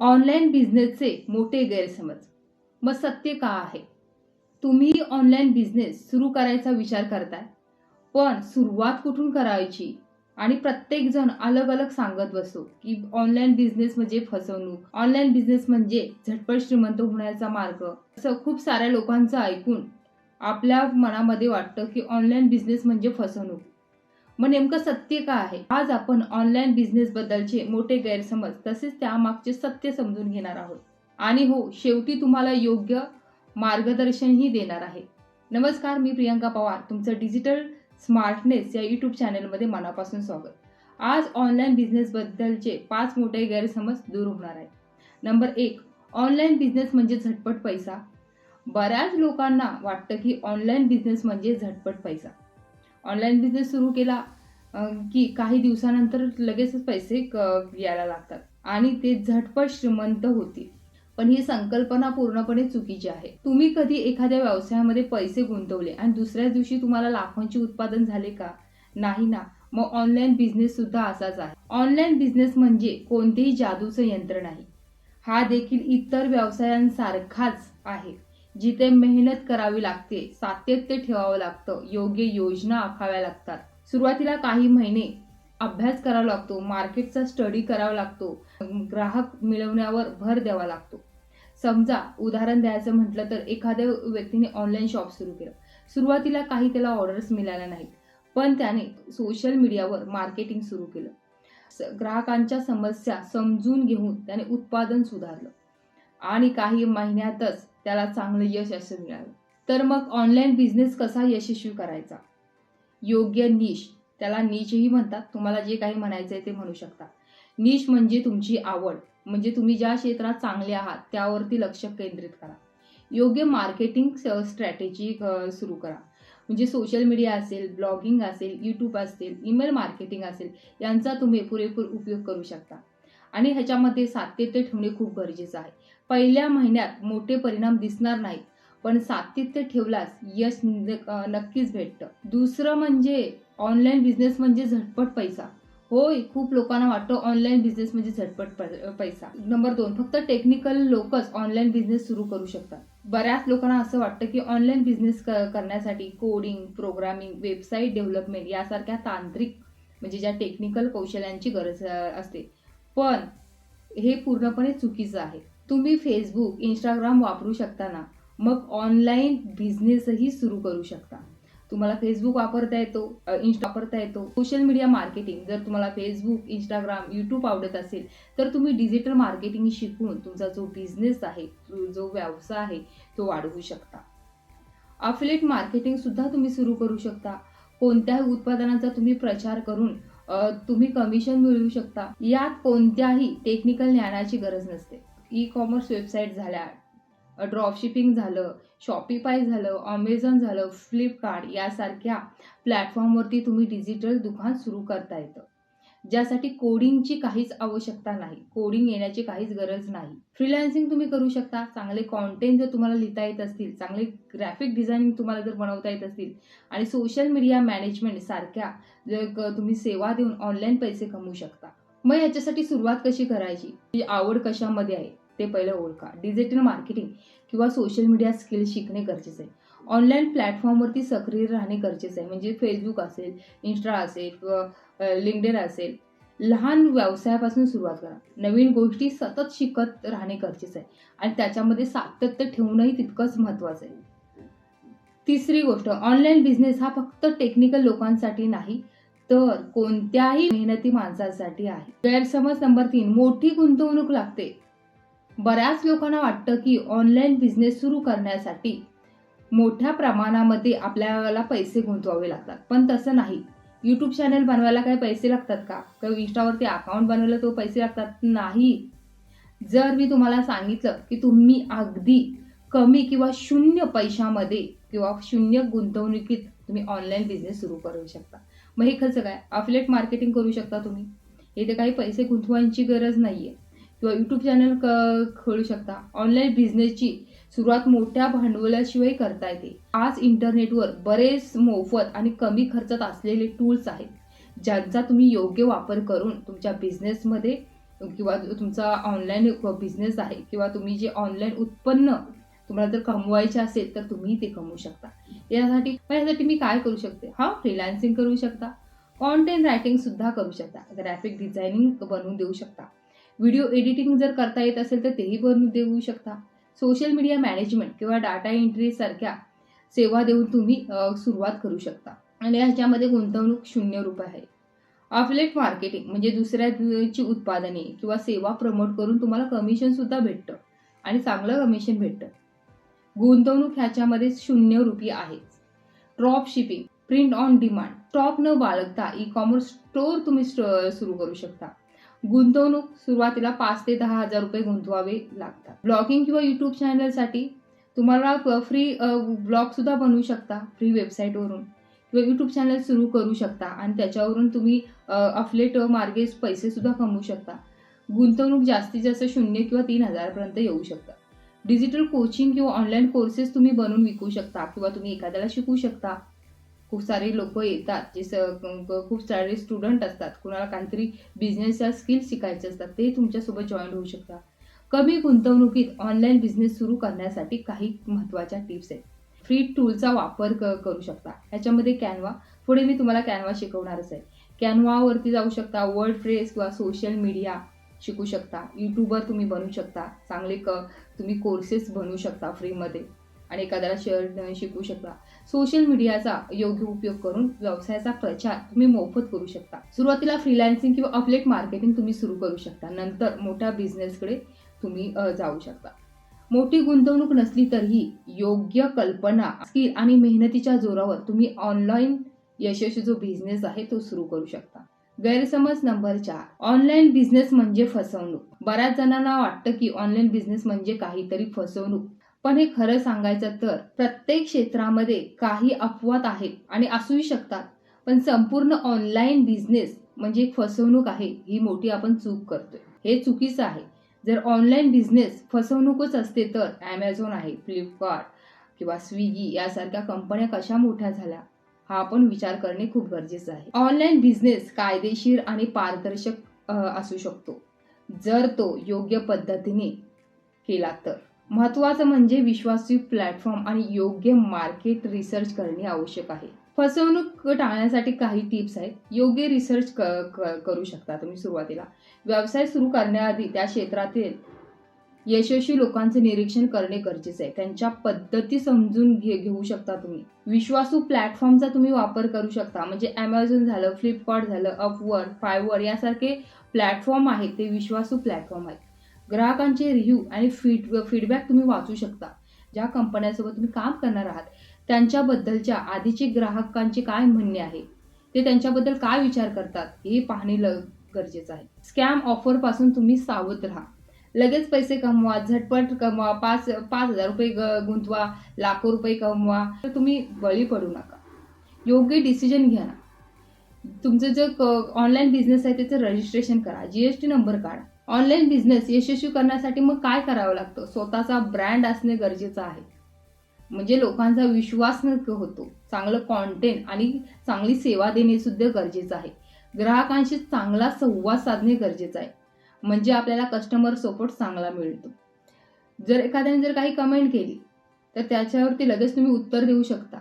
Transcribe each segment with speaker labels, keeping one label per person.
Speaker 1: Online बिझनेसचे मोठे गैरसमज. मग सत्य का आहे? तुम्ही ऑनलाईन बिझनेस सुरू करायचा विचार करताय. पण सुरुवात कुठून करायची? आणि प्रत्येकजण अलग अलग सांगत बसतो की ऑनलाईन बिझनेस म्हणजे फसवणूक. ऑनलाईन बिझनेस म्हणजे झटपट श्रीमंत होण्याचा मार्ग. असं खूप साऱ्या लोकांचं ऐकून आपल्या मनामध्ये वाटतं की ऑनलाईन बिझनेस म्हणजे फसवणूक. मग नेमकं सत्य काय आहे? आज आपण ऑनलाईन बिझनेस बद्दलचे मोठे गैरसमज तसेच त्यामागचे सत्य समजून घेणार आहोत. आणि हो शेवटी तुम्हाला योग्य मार्गदर्शनही देणार आहे. नमस्कार मी प्रियंका पवार. तुमचं डिजिटल स्मार्टनेस या यूट्यूब चॅनलमध्ये मनापासून स्वागत. आज ऑनलाईन बिझनेसबद्दलचे पाच मोठे गैरसमज दूर होणार आहेत. नंबर एक ऑनलाईन बिझनेस म्हणजे झटपट पैसा. बऱ्याच लोकांना वाटतं की ऑनलाईन बिझनेस म्हणजे झटपट पैसा. ऑनलाईन बिझनेस सुरू केला की काही दिवसानंतर लगेचच पैसे क- यायला लागतात. आणि ते झटपट श्रीमंत होतील. पण ही संकल्पना पूर्णपणे चुकीची आहे. तुम्ही कधी एखाद्या व्यवसायामध्ये पैसे गुंतवले आणि दुसऱ्या दिवशी तुम्हाला लाखोंचे उत्पादन झाले का? नाही ना. मग ऑनलाईन बिझनेस सुद्धा असाच आहे. ऑनलाईन बिझनेस म्हणजे कोणतेही जादूचं यंत्र नाही. हा देखील इतर व्यवसायांसारखाच आहे. जिथे मेहनत करावी लागते सातत्य ठेवावं लागतं योग्य योजना आखाव्या लागतात. सुरुवातीला काही महिने अभ्यास करावा लागतो मार्केटचा स्टडी करावा लागतो ग्राहक मिळवण्यावर भर द्यावा लागतो. समजा उदाहरण द्यायचं म्हटलं तर एखाद्या व्यक्तीने ऑनलाईन शॉप सुरू केलं. सुरुवातीला काही त्याला ऑर्डर्स मिळाल्या नाहीत पण त्याने सोशल मीडियावर मार्केटिंग सुरू केलं. ग्राहकांच्या समस्या समजून घेऊन त्याने उत्पादन सुधारलं. आणि काही महिन्यातच त्याला चांगलं यश असं मिळालं. तर मग ऑनलाईन बिझनेस कसा यशस्वी करायचा? योग्य निश त्याला निशही म्हणतात. तुम्हाला जे काही म्हणायचं आहे ते म्हणू शकता. निश म्हणजे तुमची आवड. म्हणजे तुम्ही ज्या क्षेत्रात चांगले आहात त्यावरती लक्ष केंद्रित करा. योग्य मार्केटिंग स्ट्रॅटेजी सुरू करा. म्हणजे सोशल मीडिया असेल ब्लॉगिंग असेल यूट्यूब असेल ईमेल मार्केटिंग असेल यांचा तुम्ही पुरेपूर उपयोग करू शकता. आणि ह्याच्यामध्ये सातत्य ठेवणे खूप गरजेचं आहे. पहिल्या महिन्यात मोठे परिणाम दिसणार नाहीत पण सातत्य ठेवल्यास यश नक्कीच भेटतं. दुसरं म्हणजे ऑनलाईन बिझनेस म्हणजे झटपट पैसा. होय खूप लोकांना वाटतं ऑनलाईन बिझनेस म्हणजे झटपट प- पैसा. नंबर दोन फक्त टेक्निकल लोकच ऑनलाईन बिझनेस सुरू करू शकतात. बऱ्याच लोकांना असं वाटतं की ऑनलाईन बिझनेस करण्यासाठी कोडिंग प्रोग्रामिंग वेबसाईट डेव्हलपमेंट यासारख्या तांत्रिक म्हणजे ज्या टेक्निकल कौशल्यांची गरज असते पण हे पूर्णपणे चुकीचं आहे. तुम्ही फेसबुक इंस्टाग्राम वापरू शकता ना मग ऑनलाईन बिझनेसही सुरू करू शकता. तुम्हाला फेसबुक वापरता येतो इंस्टा वापरता येतो. सोशल मीडिया मार्केटिंग जर तुम्हाला फेसबुक इंस्टाग्राम यूट्यूब आवडत असेल तर तुम्ही डिजिटल मार्केटिंग शिकून तुमचा जो बिझनेस आहे जो- व्यवसाय आहे तो वाढवू शकता. अफिलेट मार्केटिंगसुद्धा तुम्ही सुरू करू शकता. कोणत्याही उत्पादनाचा तुम्ही प्रचार करून तुम्ही कमिशन मिळवू शकता. यात कोणत्याही टेक्निकल ज्ञानाची गरज नसते. ई कॉमर्स वेबसाईट झाल्या ड्रॉपशिपिंग झालं शॉपिफाय झालं अमेझॉन झालं फ्लिपकार्ट यासारख्या प्लॅटफॉर्मवरती तुम्ही डिजिटल दुकान सुरू करता येतं. ज्यासाठी कोडिंगची काहीच आवश्यकता नाही. कोडिंग येण्याची काहीच गरज नाही. फ्रीलान्सिंग तुम्ही करू शकता. चांगले कॉन्टेंट जर तुम्हाला लिहिता येत असतील चांगले ग्राफिक डिझायनिंग तुम्हाला जर बनवता येत असतील आणि सोशल मीडिया मॅनेजमेंट सारख्या जर तुम्ही सेवा देऊन ऑनलाईन पैसे कमवू शकता. मग याच्यासाठी सुरुवात कशी करायची? ती आवड कशामध्ये आहे ते पहिलं ओळखा. डिजिटल मार्केटिंग किंवा सोशल मीडिया स्किल शिकणे गरजेचं आहे. ऑनलाईन प्लॅटफॉर्मवरती सक्रिय राहणे गरजेचं आहे. म्हणजे फेसबुक असेल इन्स्टा असेल लिंकडेन असेल लहान व्यवसायापासून सुरुवात करा. नवीन गोष्टी सतत शिकत राहणे गरजेचं आहे. आणि त्याच्यामध्ये सातत्य ठेवणंही तितकंच महत्त्वाचं आहे. तिसरी गोष्ट ऑनलाईन बिझनेस हा फक्त टेक्निकल लोकांसाठी नाही तर कोणत्याही मेहनती माणसासाठी आहे. गैरसमज नंबर तीन मोठी गुंतवणूक लागते. बऱ्याच लोकांना वाटतं की ऑनलाईन बिझनेस सुरू करण्यासाठी मोठ्या प्रमाणामध्ये आपल्याला पैसे गुंतवावे लागतात. पण तसं नाही. यूट्यूब चॅनल बनवायला काही पैसे लागतात का? किंवा इंस्टावरती अकाउंट बनवायला तो पैसे लागतात? नाही. जर मी तुम्हाला सांगितलं की तुम्ही अगदी कमी किंवा शून्य पैशामध्ये किंवा शून्य गुंतवणुकीत तुम्ही ऑनलाईन बिझनेस सुरू करू शकता. मग हे खर्च काय अफिलेट मार्केटिंग करू शकता तुम्ही. इथे काही पैसे गुंतवायची गरज नाही आहे किंवा यूट्यूब चॅनल क खोलू शकता. ऑनलाईन बिझनेसची सुरुवात मोठ्या भांडवलाशिवाय करता येते. आज इंटरनेटवर बरेच मोफत आणि कमी खर्चात असलेले टूल्स आहेत ज्यांचा तुम्ही योग्य वापर करून तुमच्या बिझनेसमध्ये किंवा तुमचा ऑनलाईन बिझनेस आहे किंवा तुम्ही जे ऑनलाईन उत्पन्न तुम्हाला जर कमवायचे असेल तर तुम्ही ते कमवू शकता. यासाठी यासाठी मी काय करू शकते? हा फ्रीलान्सिंग करू शकता. कॉन्टेंट रायटिंग सुद्धा करू शकता. ग्राफिक डिझायनिंग बनवून देऊ शकता. व्हिडिओ एडिटिंग जर करता येत असेल तर तेही बनवून देऊ शकता. सोशल मीडिया मॅनेजमेंट किंवा डाटा एंट्री सारख्या सेवा देऊन तुम्ही सुरुवात करू शकता. आणि ह्याच्यामध्ये गुंतवणूक शून्य रुपये आहे. ऑफलेट मार्केटिंग म्हणजे दुसऱ्याची उत्पादने किंवा सेवा प्रमोट करून तुम्हाला कमिशन सुद्धा भेटतं आणि चांगलं कमिशन भेटतं. गुंतवणूक ह्याच्यामध्ये शून्य रुपये आहे drop shipping print on demand stock न बाळगता ई कॉमर्स स्टोअर तुम्ही सुरू करू शकता. गुंतवणूक सुरुवातीला पाच ते दहा हजार रुपये गुंतवावे लागतात. ब्लॉगिंग किंवा यूट्यूब चॅनलसाठी तुम्हाला फ्री ब्लॉगसुद्धा बनवू शकता फ्री वेबसाईटवरून किंवा यूट्यूब चॅनल सुरू करू शकता आणि त्याच्यावरून तुम्ही अफलेट मार्गे पैसेसुद्धा कमवू शकता. गुंतवणूक जास्तीत जास्त शून्य किंवा तीन हजारपर्यंत येऊ शकतात डिजिटल कोचिंग किंवा ऑनलाईन कोर्सेस तुम्ही बनवून विकू शकता किंवा तुम्ही एखाद्याला शिकू शकता. खूप सारे लोक येतात जे स खूप सारे स्टुडंट असतात. कुणाला काहीतरी बिझनेसच्या स्किल शिकायचे असतात ते तुमच्यासोबत जॉईन होऊ शकतात. कमी गुंतवणुकीत ऑनलाईन बिझनेस सुरू करण्यासाठी काही महत्त्वाच्या टिप्स आहेत. फ्री टूलचा वापर क करू शकता. ह्याच्यामध्ये कॅनवा पुढे मी तुम्हाला कॅनवा शिकवणारच आहे. कॅनवावरती जाऊ शकता वर्ड फ्रेस किंवा सोशल मीडिया शिकू शकता. यूट्यूबर तुम्ही बनू शकता. चांगले क तुम्ही कोर्सेस बनवू शकता फ्रीमध्ये आणि एखाद्याला शेअर शिकू शकता. सोशल मीडियाचा योग्य उपयोग करून व्यवसायाचा प्रचार तुम्ही मोफत करू शकता. सुरुवातीला फ्रीलान्सिंग किंवा अपलेट मार्केटिंग तुम्ही सुरू करू शकता. नंतर मोठ्या बिझनेसकडे तुम्ही जाऊ शकता. मोठी गुंतवणूक नसली तरीही योग्य कल्पना स्किल आणि मेहनतीच्या जोरावर तुम्ही ऑनलाईन यशस्वी जो बिझनेस आहे तो सुरू करू शकता. गैरसमज नंबर चार ऑनलाईन बिझनेस म्हणजे फसवणूक. बऱ्याच जणांना वाटतं की ऑनलाईन बिझनेस म्हणजे काहीतरी फसवणूक. पण हे खरं सांगायचं तर प्रत्येक क्षेत्रामध्ये काही अपवाद आहेत आणि असूही शकतात. पण संपूर्ण ऑनलाईन बिझनेस म्हणजे एक फसवणूक आहे ही मोठी आपण चूक करतोय. हे चुकीचं आहे. जर ऑनलाईन बिझनेस फसवणूकच असते तर ॲमेझॉन आहे फ्लिपकार्ट किंवा स्विगी यासारख्या कंपन्या कशा मोठ्या झाल्या हा आपण विचार करणे खूप गरजेचं आहे. ऑनलाईन बिझनेस कायदेशीर आणि पारदर्शक असू शकतो. जर तो योग्य पद्धतीने केला तर. महत्त्वाचं म्हणजे विश्वासू प्लॅटफॉर्म आणि योग्य मार्केट रिसर्च करणे आवश्यक आहे. फसवणूक टाळण्यासाठी काही टिप्स आहेत. योग्य रिसर्च क क- करू शकता तुम्ही सुरुवातीला. व्यवसाय सुरू करण्याआधी त्या क्षेत्रातील यशस्वी लोकांचे निरीक्षण करणे गरजेचे आहे. त्यांच्या पद्धती समजून घे घेऊ शकता तुम्ही. विश्वासू प्लॅटफॉर्मचा तुम्ही वापर करू शकता. म्हणजे ॲमेझॉन झालं फ्लिपकार्ट झालं अपवर फायवर यासारखे प्लॅटफॉर्म आहेत ते विश्वासू प्लॅटफॉर्म आहेत. ग्राहकांचे रिव्ह्यू आणि फीड फीडबॅक तुम्ही वाचू शकता. ज्या कंपन्यांसोबत तुम्ही काम करणार आहात त्यांच्याबद्दलच्या आधीचे ग्राहकांचे काय म्हणणे आहे? ते त्यांच्याबद्दल काय विचार करतात? हे पाहणे ल गरजेचं आहे. स्कॅम ऑफरपासून तुम्ही सावध राहा. लगेच पैसे कमवा झटपट कमवा पाच पाच हजार रुपये ग- गुंतवा लाखो रुपये कमवा. तर तुम्ही बळी पडू नका. योग्य डिसिजन घ्या ना. तुमचं जे ऑनलाईन बिझनेस आहे त्याचं रजिस्ट्रेशन करा. जी एस टी नंबर काढा. ऑनलाईन बिझनेस यशस्वी करण्यासाठी मग काय करावं लागतं? स्वतःचा ब्रँड असणे गरजेचं आहे. म्हणजे लोकांचा विश्वास न होतो. चांगलं कॉन्टेंट आणि चांगली सेवा देणे सुद्धा गरजेचं आहे. ग्राहकांशी चांगला संवाद साधणे गरजेचं आहे. म्हणजे आपल्याला कस्टमर सपोर्ट चांगला मिळतो. जर एखाद्याने जर काही कमेंट केली तर त्याच्यावरती लगेच तुम्ही उत्तर देऊ शकता.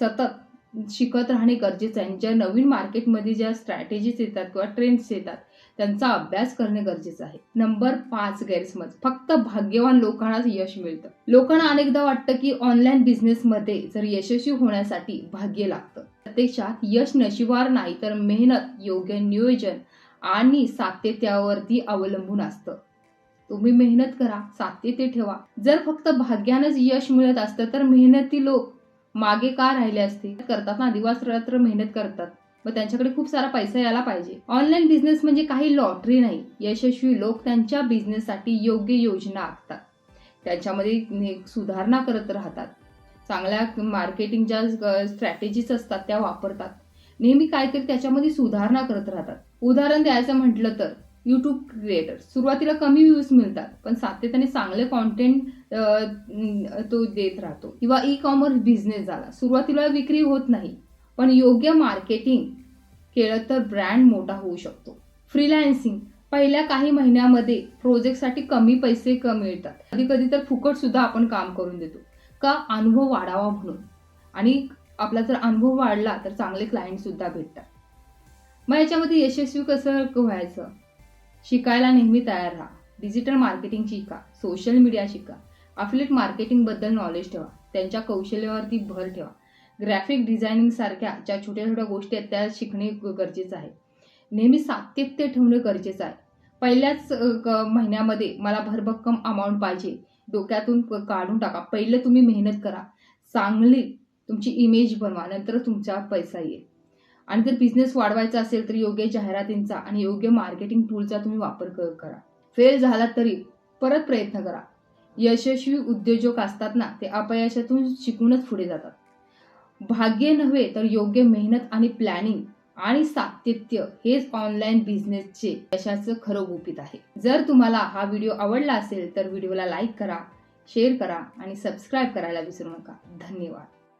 Speaker 1: सतत शिकत राहणे गरजेचं आहे. ज्या नवीन मार्केटमध्ये ज्या स्ट्रॅटेजीज येतात किंवा ट्रेंड्स येतात त्यांचा अभ्यास करणे गरजेचं आहे. नंबर पाच गैरसमज. फक्त भाग्यवान लोकांनाच यश मिळतं. लोकांना अनेकदा वाटतं की ऑनलाईन बिझनेसमध्ये जर यशस्वी होण्यासाठी भाग्य लागतं. प्रत्यक्षात यश नशिवार नाही तर मेहनत योग्य नियोजन आणि सातत्यावरती अवलंबून असतं. तुम्ही मेहनत करा सातत्य ठेवा. जर फक्त भाग्यानंच यश मिळत असतं तर मेहनती लोक मागे का राहिले असते? करतात ना दिवस रात्र मेहनत करतात. मग त्यांच्याकडे खूप सारा पैसा यायला पाहिजे. ऑनलाईन बिझनेस म्हणजे काही लॉटरी नाही. यशस्वी लोक त्यांच्या बिझनेससाठी योग्य योजना आखतात. त्याच्यामध्ये ने- सुधारणा करत राहतात. चांगल्या मार्केटिंग ज्या स्ट्रॅटेजीज असतात त्या वापरतात. नेहमी काहीतरी त्याच्यामध्ये सुधारणा करत राहतात. उदाहरण द्यायचं म्हटलं तर यूट्यूब क्रिएटर सुरुवातीला कमी व्ह्यूज मिळतात पण सातत्याने चांगले कॉन्टेंट तो देत राहतो. किंवा ई कॉमर्स बिझनेस झाला. सुरुवातीला विक्री होत नाही. पण योग्य मार्केटिंग केलं तर ब्रँड मोठा होऊ शकतो. फ्रीलान्सिंग पहिल्या काही महिन्यामध्ये प्रोजेक्टसाठी कमी पैसे कमी मिळतात. कधी कधी तर फुकट सुद्धा आपण काम करून देतो. का? अनुभव वाढावा म्हणून. आणि आपला जर अनुभव वाढला तर चांगले क्लायंट सुद्धा भेटतात. मग याच्यामध्ये यशस्वी कसं व्हायचं? शिकायला नेहमी तयार राहा. डिजिटल मार्केटिंग शिका. सोशल मीडिया शिका. अफिलेट मार्केटिंगबद्दल नॉलेज ठेवा. त्यांच्या कौशल्यावरती भर ठेवा. ग्राफिक डिझायनिंग सारख्या ज्या छोट्या छोट्या गोष्टी आहेत त्या शिकणे गरजेचं आहे. नेहमी सातत्य ठेवणे गरजेचं आहे. पहिल्याच क- महिन्यामध्ये मला भरभक्कम अमाऊंट पाहिजे. डोक्यातून क- काढून टाका. पहिलं तुम्ही मेहनत करा. चांगली तुमची इमेज बनवा नंतर तुमचा पैसा येईल. आणि जर बिझनेस वाढवायचा असेल तर योग्य जाहिरातींचा आणि योग्य मार्केटिंग टूलचा तुम्ही वापर क- करा. फेल झाला तरी परत प्रयत्न करा. यशस्वी उद्योजक असतात ना ते अपयशातून शिकूनच पुढे जातात. भाग्य नव्हे तर योग्य मेहनत आणि प्लॅनिंग आणि सातत्य हेच ऑनलाईन बिझनेसचे यशाचं खरं गुपित आहे. जर तुम्हाला हा व्हिडिओ आवडला असेल तर व्हिडिओला लाईक करा शेअर करा आणि सबस्क्राईब करायला विसरू नका. धन्यवाद.